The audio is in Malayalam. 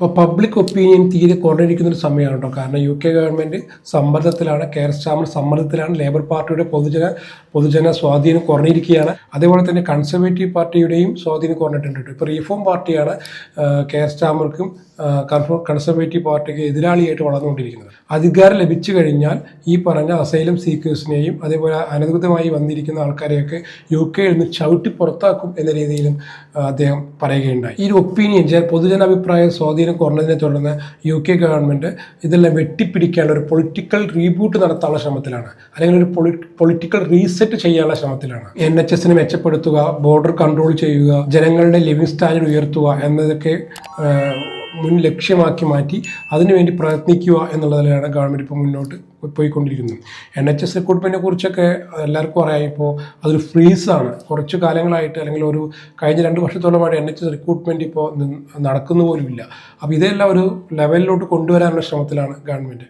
അപ്പോൾ പബ്ലിക് ഒപ്പീനിയൻ തീരെ കുറഞ്ഞിരിക്കുന്ന ഒരു സമയമാണ് കേട്ടോ കാരണം യു കെ ഗവൺമെന്റ് സമ്മർദ്ദത്തിലാണ് കെയർ സ്റ്റാമർ സമ്മർദ്ദത്തിലാണ് ലേബർ പാർട്ടിയുടെ പൊതുജന പൊതുജന സ്വാധീനം കുറഞ്ഞിരിക്കുകയാണ്. അതേപോലെ തന്നെ കൺസർവേറ്റീവ് പാർട്ടിയുടെയും സ്വാധീനം കുറഞ്ഞിട്ടുണ്ട് കേട്ടോ ഇപ്പോൾ റീഫോം പാർട്ടിയാണ് കെയർ സ്റ്റാമർക്കും കൺസർവേറ്റീവ് പാർട്ടിക്ക് എതിരാളിയായിട്ട് വളർന്നുകൊണ്ടിരിക്കുന്നത്. അധികാരം ലഭിച്ചു കഴിഞ്ഞാൽ ഈ പറഞ്ഞ അസൈലം സീക്കേഴ്സിനെയും അതേപോലെ അനധികൃതമായി വന്നിരിക്കുന്ന ആൾക്കാരെയൊക്കെ യു കെയിൽ നിന്ന് ചവിട്ടി പുറത്താക്കും എന്ന രീതിയിലും അദ്ദേഹം പറയുകയുണ്ടായി. ഈ ഒപ്പീനിയൻ ജന- പൊതുജനാഭിപ്രായ സ്വാധീനം കുറഞ്ഞതിനെ തുടർന്ന് യു കെ ഗവൺമെന്റ് ഇതെല്ലാം വെട്ടിപ്പിടിക്കാനുള്ള ഒരു പൊളിറ്റിക്കൽ റീബൂട്ട് നടത്താനുള്ള ശ്രമത്തിലാണ്. അല്ലെങ്കിൽ ഒരു പൊളിറ്റിക്കൽ റീസെറ്റ് ചെയ്യാനുള്ള ശ്രമത്തിലാണ്. എൻ എച്ച് എസിനെ മെച്ചപ്പെടുത്തുക ബോർഡർ കൺട്രോൾ ചെയ്യുക ജനങ്ങളുടെ ലിവിങ് സ്റ്റാൻഡേർഡ് ഉയർത്തുക എന്നതൊക്കെ മുൻ ലക്ഷ്യമാക്കി മാറ്റി അതിനുവേണ്ടി പ്രയത്നിക്കുക എന്നുള്ളതിലാണ് ഗവൺമെന്റ് ഇപ്പോൾ മുന്നോട്ട് പോയിക്കൊണ്ടിരിക്കുന്നത്. എൻ എച്ച് എസ് റിക്രൂട്ട്മെന്റിനെ കുറിച്ചൊക്കെ എല്ലാവർക്കും അറിയാം. ഇപ്പോൾ അതൊരു ഫ്രീസാണ് കുറച്ച് കാലങ്ങളായിട്ട് അല്ലെങ്കിൽ ഒരു കഴിഞ്ഞ രണ്ട് വർഷത്തോളമായിട്ട് എൻ എച്ച് എസ് റിക്രൂട്ട്മെന്റ് ഇപ്പോൾ നടക്കുന്ന പോലുമില്ല അപ്പോൾ ഇതെല്ലാം ഒരു ലെവലിലോട്ട് കൊണ്ടുവരാനുള്ള ശ്രമത്തിലാണ് ഗവൺമെന്റ്